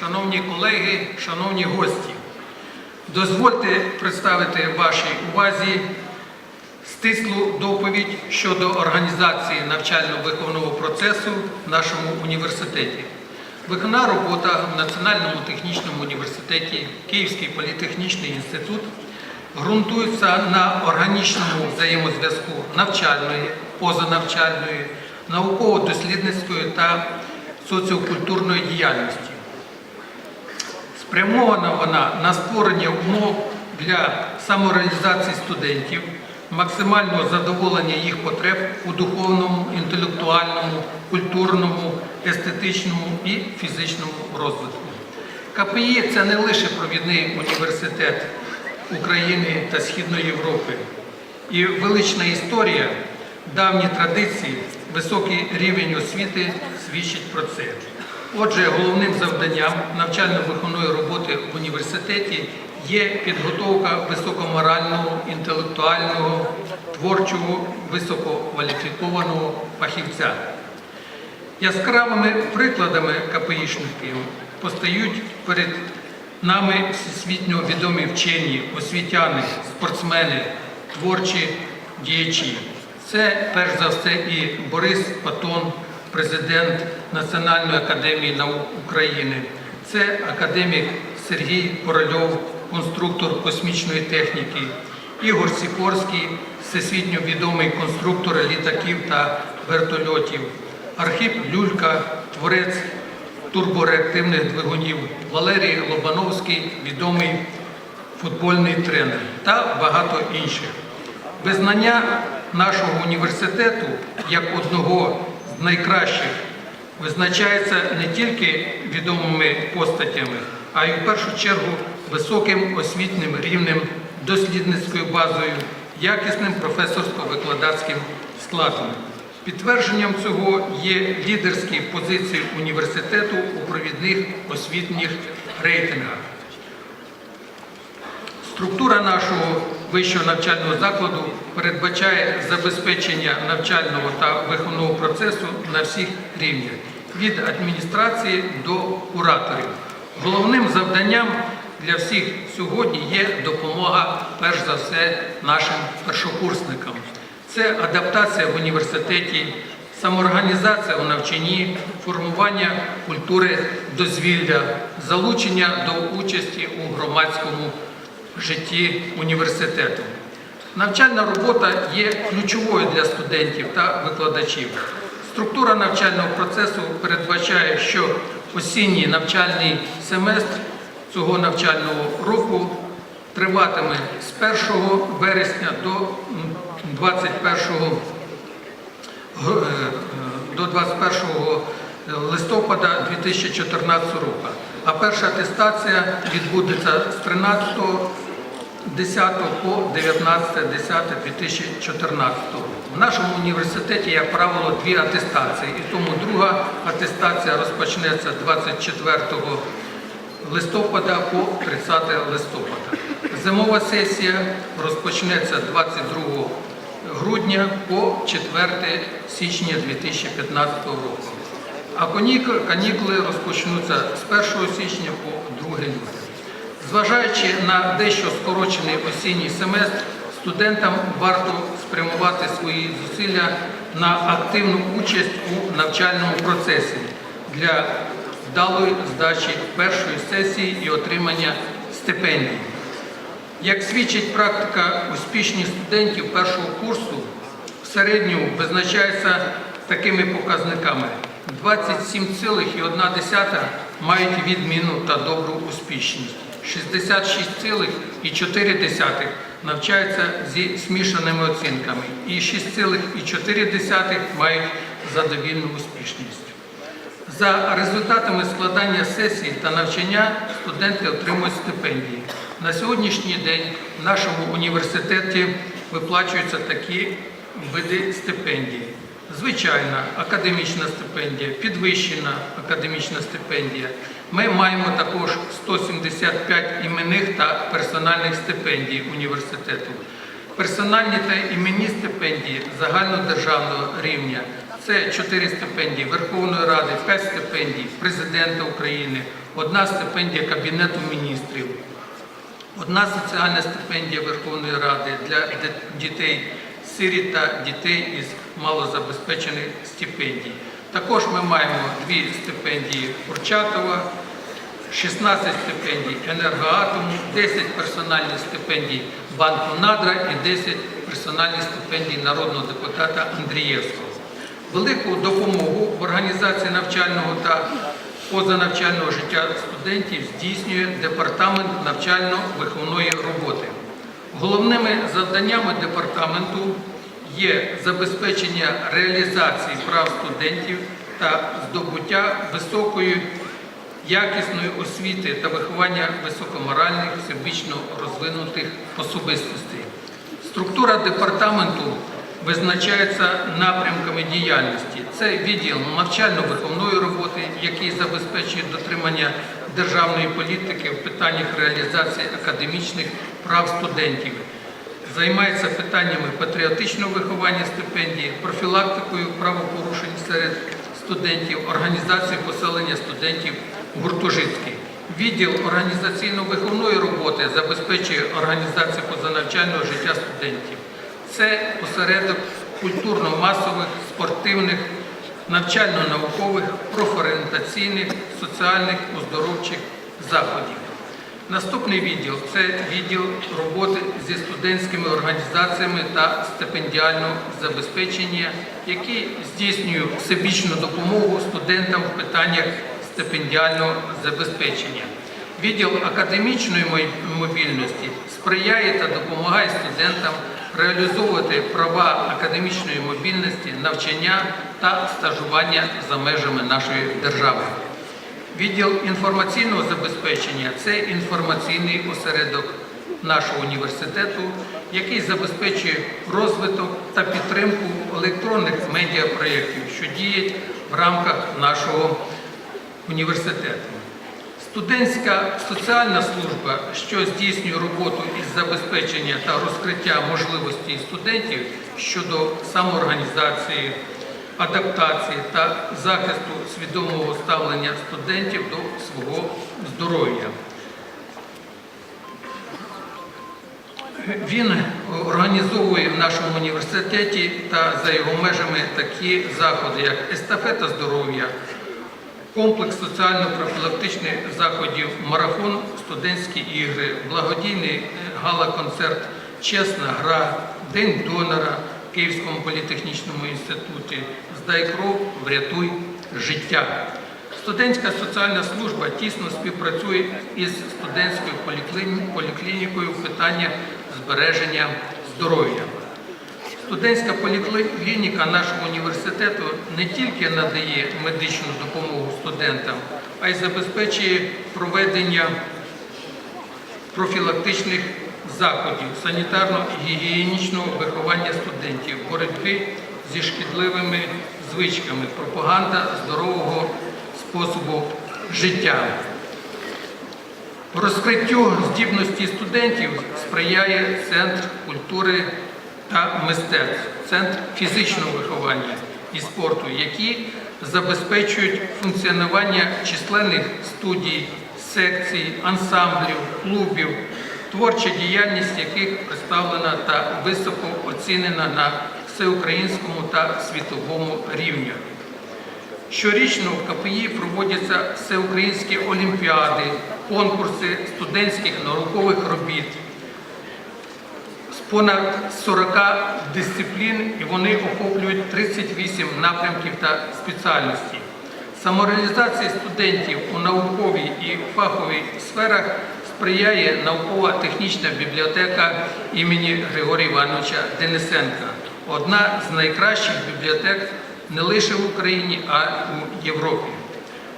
Шановні колеги, шановні гості, дозвольте представити вашій увазі стислу доповідь щодо організації навчально-виховного процесу в нашому університеті. Виконана робота в Національному технічному університеті Київський політехнічний інститут ґрунтується на органічному взаємозв'язку навчальної, позанавчальної, науково-дослідницької та соціокультурної діяльності. Спрямована вона на створення умов для самореалізації студентів, максимального задоволення їх потреб у духовному, інтелектуальному, культурному, естетичному і фізичному розвитку. КПІ це не лише провідний університет України та Східної Європи. І велична історія, давні традиції, високий рівень освіти свідчить про це. Отже, головним завданням навчально-виховної роботи в університеті є підготовка високоморального, інтелектуального, творчого, висококваліфікованого фахівця. Яскравими прикладами КПІшників постають перед нами всесвітньо відомі вчені, освітяни, спортсмени, творчі діячі. Це перш за все і Борис Патон, президент Національної академії наук України. Це академік Сергій Корольов, конструктор космічної техніки, Ігор Сікорський, всесвітньо відомий конструктор літаків та вертольотів, Архіп Люлька, творець турбореактивних двигунів, Валерій Лобановський, відомий футбольний тренер та багато інших. Визнання нашого університету як одного з найкращих визначається не тільки відомими постатями, а й у першу чергу високим освітнім рівнем, дослідницькою базою, якісним професорсько-викладацьким складом. Підтвердженням цього є лідерські позиції університету у провідних освітніх рейтингах. Структура нашого вищого навчального закладу передбачає забезпечення навчального та виховного процесу на всіх рівнях від адміністрації до кураторів. Головним завданням для всіх сьогодні є допомога, перш за все, нашим першокурсникам. Це адаптація в університеті, самоорганізація у навчанні, формування культури дозвілля, залучення до участі у громадському житті університету. Навчальна робота є ключовою для студентів та викладачів. Структура навчального процесу передбачає, що осінній навчальний семестр цього навчального року триватиме з 1 вересня до 21 е, до 21 листопада 2014 року. А перша атестація відбудеться з 13 10 по 19 10 2014 В нашому університеті, як правило, дві атестації, і тому друга атестація розпочнеться 24 листопада по 30 листопада. Зимова сесія розпочнеться 22 грудня по 4 січня 2015 року. А канікули розпочнуться з 1 січня по 2 лютого. Зважаючи на дещо скорочений осінній семестр, студентам варто спрямувати свої зусилля на активну участь у навчальному процесі для вдалої здачі першої сесії і отримання стипендій. Як свідчить практика, успішність студентів першого курсу в середньому визначається такими показниками. 27,1 мають відмінну та добру успішність. 66,4 навчаються зі смішаними оцінками і 6,4 мають задовільну успішність. За результатами складання сесій та навчання студенти отримують стипендії. На сьогоднішній день в нашому університеті виплачуються такі види стипендій. Звичайна академічна стипендія, підвищена академічна стипендія. Ми маємо також 175 іменних та персональних стипендій університету. Персональні та іменні стипендії загальнодержавного рівня Це 4 стипендії Верховної Ради, 5 стипендій Президента України, одна стипендія Кабінету міністрів, одна соціальна стипендія Верховної Ради для дітей сиріт та дітей із малозабезпечених стипендій. Також ми маємо дві стипендії Курчатова, 16 стипендій енергоатому, 10 персональних стипендій Банку Надра і 10 персональних стипендій народного депутата Андрієвського. Велику допомогу в організації навчального та позанавчального життя студентів здійснює департамент навчально-виховної роботи. Головними завданнями департаменту є забезпечення реалізації прав студентів та здобуття високої якісної освіти та виховання високоморальних, всебічно розвинутих особистостей. Структура департаменту визначається напрямками діяльності. Це відділ навчально-виховної роботи, який забезпечує дотримання державної політики в питаннях реалізації академічних прав студентів. Займається питаннями патріотичного виховання стипендії, профілактикою правопорушень серед студентів, організацією поселення студентів гуртожитки. Відділ організаційно-виховної роботи забезпечує організацію позанавчального життя студентів. Це осередок культурно-масових, спортивних, навчально-наукових, профорієнтаційних, соціальних, оздоровчих заходів. Наступний відділ це відділ роботи зі студентськими організаціями та стипендіального забезпечення, який здійснює всебічну допомогу студентам в питаннях стипендіального забезпечення. Відділ академічної мобільності сприяє та допомагає студентам реалізовувати права академічної мобільності, навчання та стажування за межами нашої держави. Відділ інформаційного забезпечення це інформаційний осередок нашого університету, який забезпечує розвиток та підтримку електронних медіапроєктів, що діють в рамках нашого університету. Студентська соціальна служба, що здійснює роботу із забезпечення та розкриття можливостей студентів щодо самоорганізації, адаптації та захисту свідомого ставлення студентів до свого здоров'я. Він організовує в нашому університеті та за його межами такі заходи, як естафета здоров'я, комплекс соціально-профілактичних заходів, марафон, студентські ігри, благодійний е, гала-концерт, чесна гра, День донора Київському політехнічному інституті, Здай кров, врятуй життя. Студентська соціальна служба тісно співпрацює із студентською поліклінікою в питаннях збереження здоров'я. Студентська поліклініка нашого університету не тільки надає медичну допомогу студентам, а й забезпечує проведення профілактичних заходів санітарно-гігієнічного виховання студентів, боротьби зі шкідливими звичками, пропаганда здорового способу життя. Розкриттю здібності студентів сприяє Центр культури та мистецтв, Центр фізичного виховання і спорту, які забезпечують функціонування численних студій, секцій, ансамблів, клубів, творча діяльність яких представлена та високо оцінена на всеукраїнському та світовому рівнях. Щорічно в КПІ проводяться всеукраїнські олімпіади, конкурси студентських наукових робіт з понад 40 дисциплін, і вони охоплюють 38 напрямків та спеціальностей. Самореалізації студентів у науковій і фаховій сферах сприяє наукова-технічна бібліотека імені Григорія Івановича Денисенка, одна з найкращих бібліотек не лише в Україні, а й у Європі.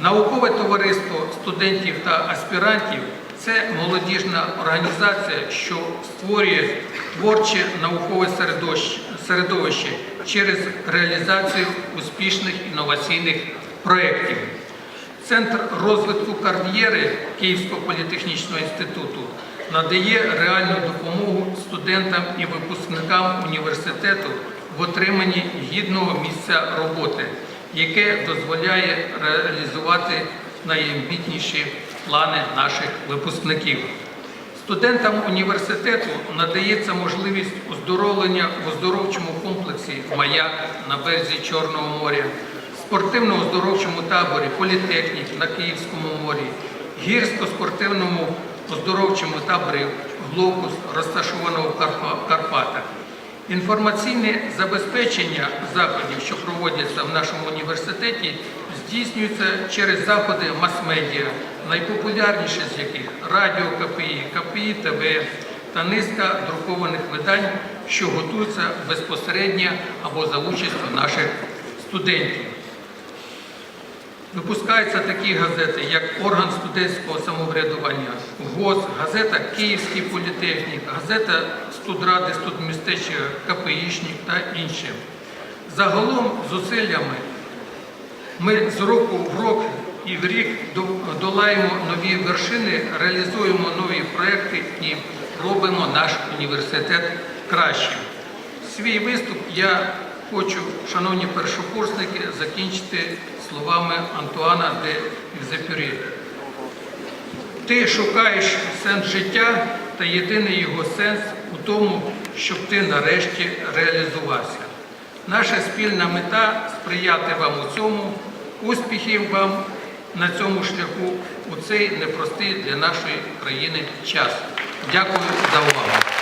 Наукове товариство студентів та аспірантів це молодіжна організація, що створює творче наукове середовище через реалізацію успішних інноваційних проєктів. Центр розвитку кар'єри Київського політехнічного інституту надає реальну допомогу студентам і випускникам університету в отриманні гідного місця роботи, яке дозволяє реалізувати найамбітніші плани наших випускників. Студентам університету надається можливість оздоровлення в оздоровчому комплексі Маяк на березі Чорного моря, спортивно-оздоровчому таборі Політехнік на Київському морі, гірсько-спортивному оздоровчому таборі Глобус, розташованого в Карпатах. Інформаційне забезпечення заходів, що проводяться в нашому університеті, здійснюється через заходи мас-медіа, найпопулярніші з яких Радіо КПІ, КПІ ТВ та низка друкованих видань, що готуються безпосередньо або за участю наших студентів. Випускаються такі газети, як орган студентського самоврядування, ГОС, газета Київський політехнік, газета Студради, студмістечка КПІшник та інші. Загалом зусиллями ми з року в рок і в рік долаємо нові вершини, реалізуємо нові проекти і робимо наш університет кращим. Свій виступ я хочу, шановні першокурсники, закінчити словами Антуана де Екзепюрі. Ти шукаєш сенс життя, та єдиний його сенс у тому, щоб ти нарешті реалізувався. Наша спільна мета сприяти вам у цьому, успіхів вам на цьому шляху у цей непростий для нашої країни час. Дякую за увагу.